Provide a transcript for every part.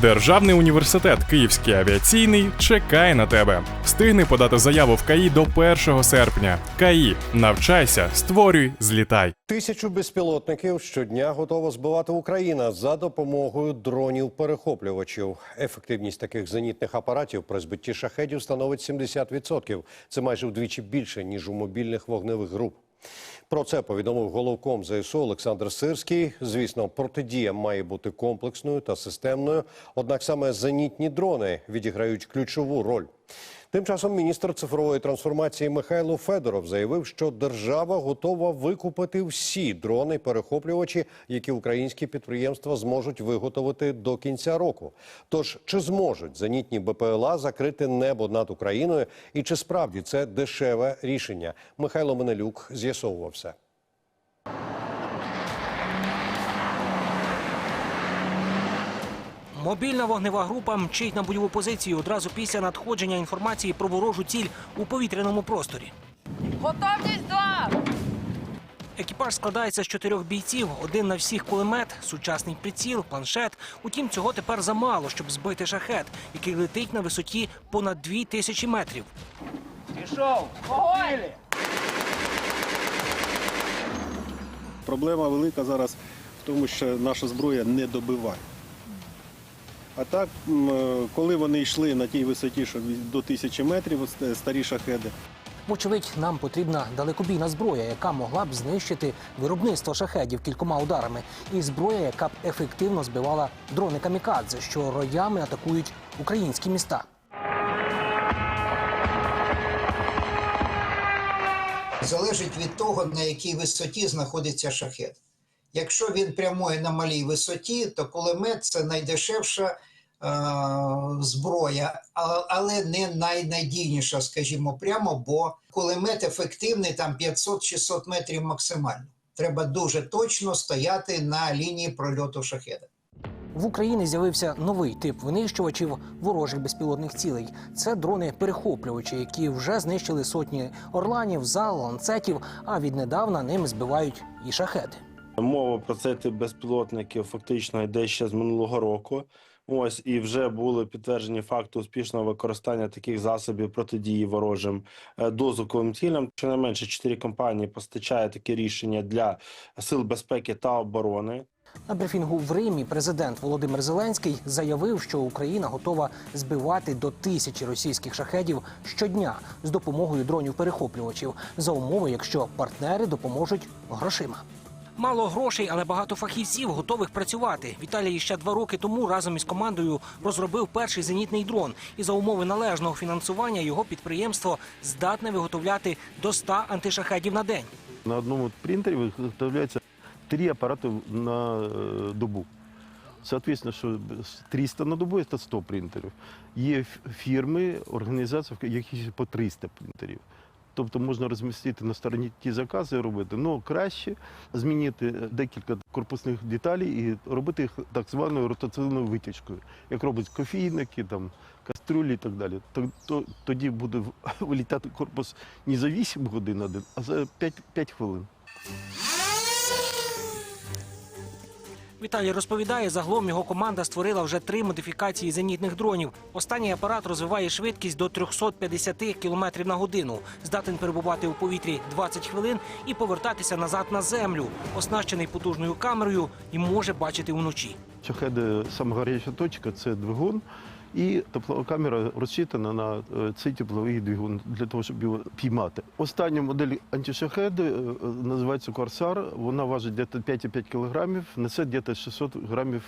Державний університет Київський авіаційний чекає на тебе. Встигни подати заяву в КАІ до 1 серпня. КАІ. Навчайся, створюй, злітай. Тисячу безпілотників щодня готова збивати Україна за допомогою дронів-перехоплювачів. Ефективність таких зенітних апаратів при збитті шахедів становить 70%. Це майже вдвічі більше ніж у мобільних вогневих груп. Про це повідомив головком ЗСУ Олександр Сирський. Звісно, протидія має бути комплексною та системною. Однак саме зенітні дрони відіграють ключову роль. Тим часом міністр цифрової трансформації Михайло Федоров заявив, що держава готова викупити всі дрони-перехоплювачі, які українські підприємства зможуть виготовити до кінця року. Тож чи зможуть зенітні БПЛА закрити небо над Україною, і чи справді це дешеве рішення? Михайло Менелюк з'ясовував все. Мобільна вогнева група мчить на бойову позицію одразу після надходження інформації про ворожу ціль у повітряному просторі. Готовність два! Екіпаж складається з чотирьох бійців, один на всіх кулемет, сучасний приціл, планшет. Утім, цього тепер замало, щоб збити шахет, який летить на висоті понад дві тисячі метрів. Вогонь! Проблема велика зараз в тому, що наша зброя не добиває. А так, е, коли вони йшли на тій висоті, що до тисячі метрів, е, старі шахеди, Вочевидь, нам потрібна далекобійна зброя, яка могла б знищити виробництво шахедів кількома ударами, і зброя, яка б ефективно збивала дрони камікадзе, що роями атакують українські міста. залежить від того, на якій висоті знаходиться шахет. Якщо він прямує на малій висоті, то кулемет це найдешевша зброя, але не найнадійніша, скажімо прямо, бо кулемет ефективний там 500-600 метрів максимально. Треба дуже точно стояти на лінії прольоту шахеда. В Україні з'явився новий тип винищувачів ворожих безпілотних цілей. Це дрони-перехоплювачі, які вже знищили сотні орланів, зал, ланцетів, а віднедавна ними збивають і шахеди. Мова про цей тип безпілотників фактично йде ще з минулого року. Ось і вже були підтверджені факти успішного використання таких засобів протидії ворожим е, дозвуковим цілям. Щонайменше чотири компанії постачають такі рішення для сил безпеки та оборони. На брифінгу в Римі президент Володимир Зеленський заявив, що Україна готова збивати до тисячі російських шахедів щодня з допомогою дронів-перехоплювачів за умови, якщо партнери допоможуть грошима. Мало грошей, але багато фахівців готових працювати. Віталій ще два роки тому разом із командою розробив перший зенітний дрон. І за умови належного фінансування його підприємство здатне виготовляти до 100 антишахедів на день. на одному принтері виготовляється три апарати на е, добу. Соответственно, що 300 на добу це 100 принтерів. Є фірми, організації, в яких по 300 принтерів. Тобто можна розмістити на стороні ті закази робити. Ну краще змінити декілька корпусних деталей і робити їх так званою ротаційною витяжкою, як роблять кофійники, там, каструлі і так далі. То, то, тоді буде вилітати корпус не за 8 годин один, а за 5, 5 хвилин. Віталій розповідає, загалом його команда створила вже три модифікації зенітних дронів. Останній апарат розвиває швидкість до 350 км на годину, здатен перебувати у повітрі 20 хвилин і повертатися назад на землю, оснащений потужною камерою і може бачити вночі. Шахеди саме гаряча точка це двигун, і теплова камера розчитана на е, цей тепловий двигун для того, щоб його піймати. Остання модель антишахеди е, е, називається Корсар. Вона важить десь 5,5 кг, несе десь 600 грамів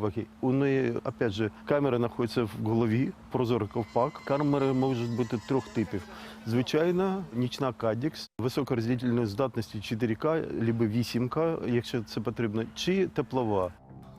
ваги. У неї, опять же, камера знаходиться в голові, прозорий ковпак. Камери можуть бути трьох типів. Звичайна нічна Кадікс, високороздільної здатності 4К, або 8К, якщо це потрібно, чи теплова.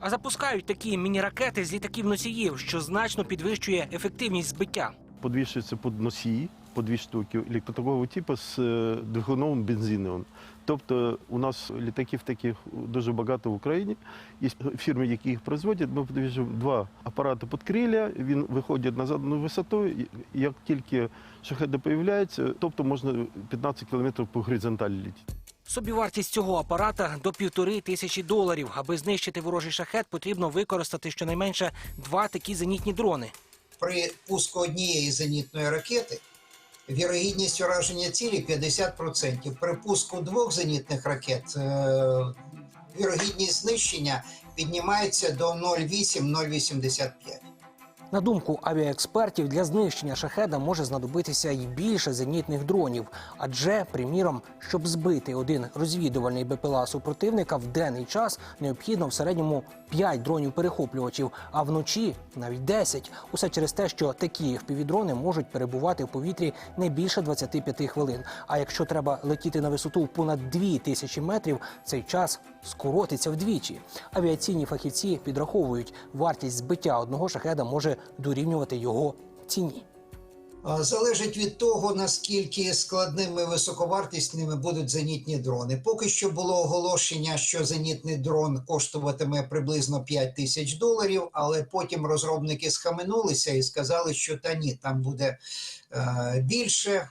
А запускають такі міні-ракети з літаків носіїв, що значно підвищує ефективність збиття. подвішується під носії по дві штуки такого типу з е, двигуном бензиновим. Тобто у нас літаків таких дуже багато в Україні. Є фірми, які їх производять. Ми підвішуємо два апарати під крилля, він виходить на задану висоту. Як тільки шахеди появляються, тобто можна 15 кілометрів по горизонталі літати. Собівартість цього апарата до півтори тисячі доларів. Аби знищити ворожий шахет, потрібно використати щонайменше два такі зенітні дрони. При пуску однієї зенітної ракети вірогідність ураження цілі 50%. При пуску двох зенітних ракет е, вірогідність знищення піднімається до 0,8-0,85. На думку авіаекспертів, для знищення шахеда може знадобитися й більше зенітних дронів. Адже, приміром, щоб збити один розвідувальний БПЛА супротивника в денний час необхідно в середньому 5 дронів-перехоплювачів, а вночі навіть 10. Усе через те, що такі FPV-дрони можуть перебувати в повітрі не більше 25 хвилин. А якщо треба летіти на висоту понад 2 тисячі метрів, цей час скоротиться вдвічі. Авіаційні фахівці підраховують, вартість збиття одного шахеда може дорівнювати його ціні. Залежить від того, наскільки складними високовартісними будуть зенітні дрони. Поки що було оголошення, що зенітний дрон коштуватиме приблизно 5 тисяч доларів, але потім розробники схаменулися і сказали, що та ні, там буде е, більше е,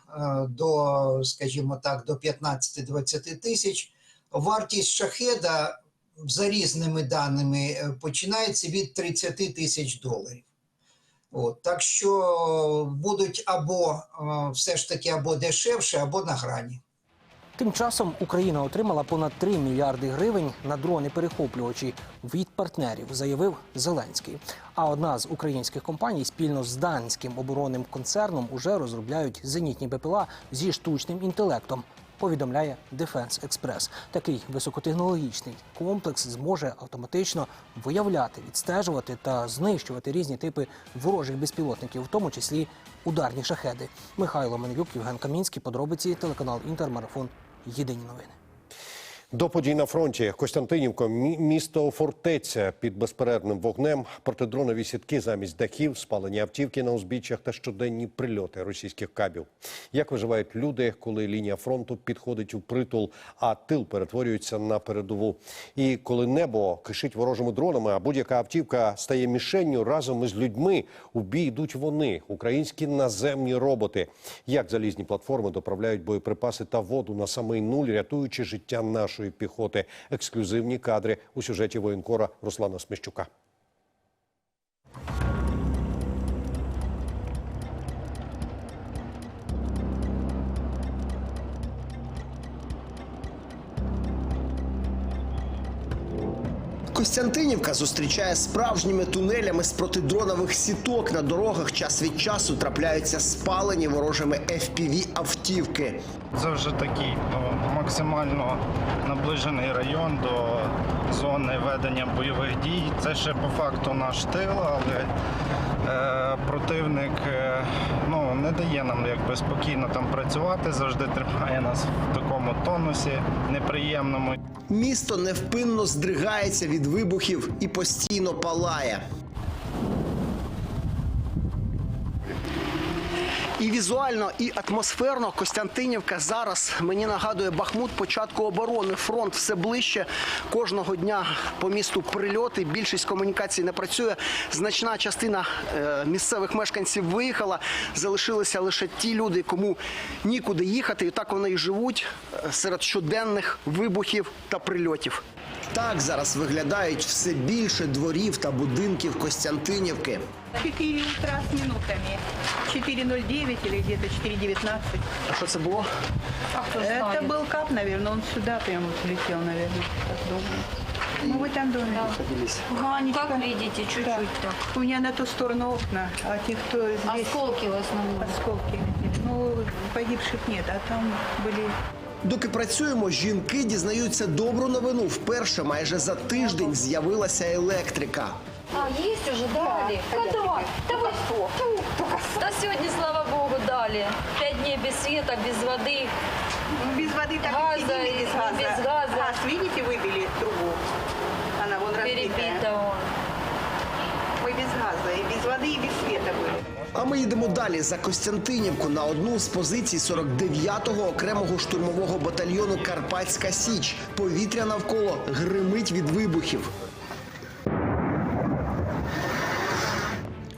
до, скажімо так, до 15-20 тисяч. Вартість шахеда за різними даними е, починається від 30 тисяч доларів. От, так що будуть або е, все ж таки або дешевше, або на грані. Тим часом Україна отримала понад 3 мільярди гривень на дрони-перехоплювачі від партнерів, заявив Зеленський. А одна з українських компаній спільно з данським оборонним концерном уже розробляють зенітні БПЛА зі штучним інтелектом. Повідомляє Defense Express. Такий високотехнологічний комплекс зможе автоматично виявляти, відстежувати та знищувати різні типи ворожих безпілотників, в тому числі ударні шахеди. Михайло Менюк, Євген Камінський. Подробиці телеканал Інтермарафон. Єдині новини. До подій на фронті Костянтинівка, місто фортеця під безперервним вогнем, протидронові сітки замість дахів, спалені автівки на узбіччях та щоденні прильоти російських кабів. Як виживають люди, коли лінія фронту підходить у притул, а тил перетворюється на передову? І коли небо кишить ворожими дронами, а будь-яка автівка стає мішенню разом із людьми, у бій йдуть вони, українські наземні роботи. Як залізні платформи доправляють боєприпаси та воду на самий нуль, рятуючи життя нашої піхоти. Ексклюзивні кадри у сюжеті воєнкора Руслана Сміщука. Костянтинівка зустрічає справжніми тунелями з протидронових сіток. На дорогах час від часу трапляються спалені ворожими fpv автівки. Це вже такий ну, максимально наближений район до зони ведення бойових дій. Це ще по факту наш тил, але противник е, ну, не дає нам якби спокійно там працювати, завжди тримає нас в такому тонусі неприємному. Місто невпинно здригається від вибухів і постійно палає. І візуально, і атмосферно Костянтинівка зараз мені нагадує Бахмут початку оборони. Фронт все ближче. Кожного дня по місту прильоти. Більшість комунікацій не працює. Значна частина е, місцевих мешканців виїхала. Залишилися лише ті люди, кому нікуди їхати. І так вони і живуть е, серед щоденних вибухів та прильотів. Так зараз виглядають все більше дворів та будинків Костянтинівки. 4 утра с минутами. 4.09 или где-то 4.19. А що це було? Это был кап, наверное, он сюда прямо прилетел, наверное. Так думаю. Ну, вы там доме. Ганечка. Как видите, чуть-чуть Да. так. У меня на ту сторону окна, а те, кто здесь... Осколки в основном. Осколки. Ну, погибших нет, а там были Доки працюємо, жінки дізнаються добру новину. Вперше майже за тиждень з'явилася електрика. А, есть уже, дали? А, давай, давай. Да сегодня, слава богу, дали. Пять дней без света, без воды. Ну, без воды так Газа и сидим, и без газа. без газа. Газ, видите, выбили трубу. Она вон разбитая. Перебито он. Мы без газа, и без воды, и без света были. А ми їдемо далі за Костянтинівку на одну з позицій 49-го окремого штурмового батальйону Карпатська Січ. Повітря навколо гримить від вибухів.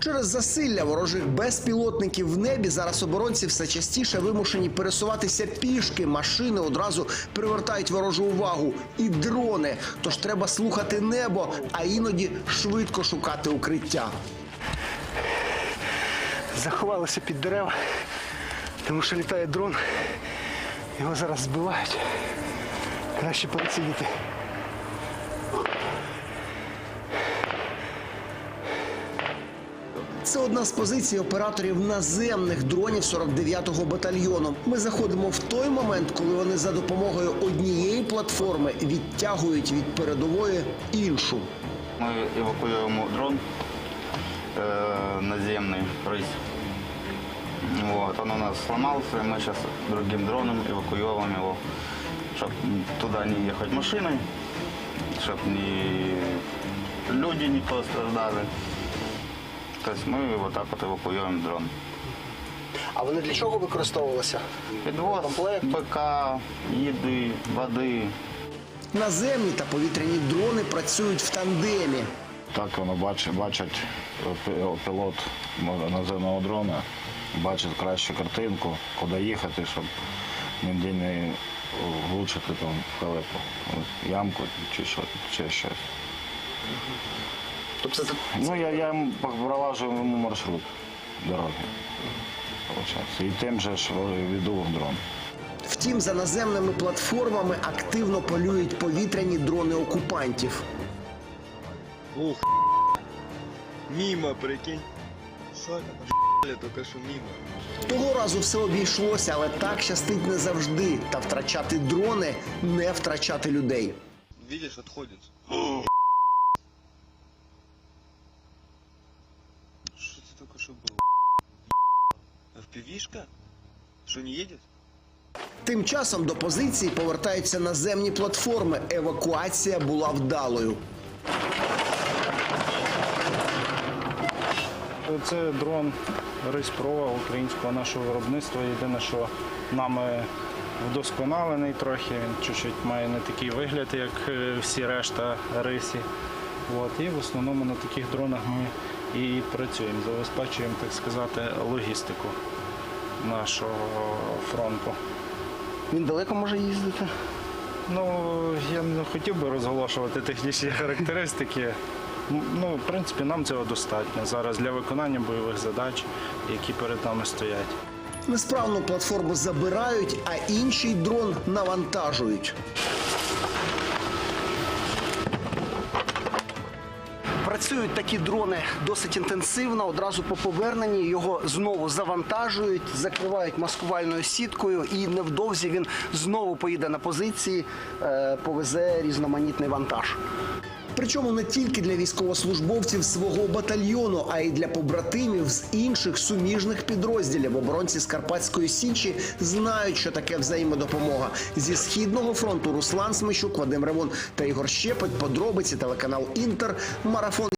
Через засилля ворожих безпілотників в небі зараз оборонці все частіше вимушені пересуватися пішки. Машини одразу привертають ворожу увагу і дрони. Тож треба слухати небо, а іноді швидко шукати укриття. Заховалися під дерева, тому що літає дрон. Його зараз збивають. Краще перецілити. Це одна з позицій операторів наземних дронів 49-го батальйону. Ми заходимо в той момент, коли вони за допомогою однієї платформи відтягують від передової іншу. Ми евакуюємо дрон э, наземный рысь. Вот, он у нас сломался, и мы сейчас другим дроном эвакуируем его, чтобы туда не ехать машиной, чтобы не люди не пострадали. То есть мы вот так вот эвакуируем дрон. А вони для чого використовувалися? Підвоз, БК, їди, води. Наземні та повітряні дрони працюють в тандемі. Так вони бачать, бачать е, пілот наземного дрона, бачить кращу картинку, куди їхати, щоб ніде не влучити там в халепу, ямку чи, що, чи щось. Тобто це Ну, я, я їм пролажу йому маршрут дороги. Получається. І тим же ж веду в дрон. Втім, за наземними платформами активно полюють повітряні дрони окупантів. Ух, мимо, прикинь. Сука, только что мимо. Того разу все обійшлося, але так щастить не завжди. Та втрачати дрони не втрачати людей. Видишь, отходит. FPV-шка? Что, не едет? Тим часом до позиції повертаються наземні платформи. Евакуація була вдалою. Це дрон Про українського нашого виробництва. Єдине, що нами вдосконалений трохи. Він чуть-чуть має не такий вигляд, як е, всі решта рисі. От. І в основному на таких дронах ми і працюємо, забезпечуємо, так сказати, логістику нашого фронту. Він далеко може їздити. Ну, я не хотів би розголошувати технічні характеристики. Ну, в принципі, нам цього достатньо зараз для виконання бойових задач, які перед нами стоять. Несправну платформу забирають, а інший дрон навантажують. Працюють такі дрони досить інтенсивно. Одразу по поверненні його знову завантажують, закривають маскувальною сіткою, і невдовзі він знову поїде на позиції, е, повезе різноманітний вантаж. Причому не тільки для військовослужбовців свого батальйону, а й для побратимів з інших суміжних підрозділів. Оборонці з Карпатської Січі знають, що таке взаємодопомога. Зі східного фронту Руслан Смещук, Вадим Ревон та Ігор Щепет. Подробиці телеканал Інтер. Марафон.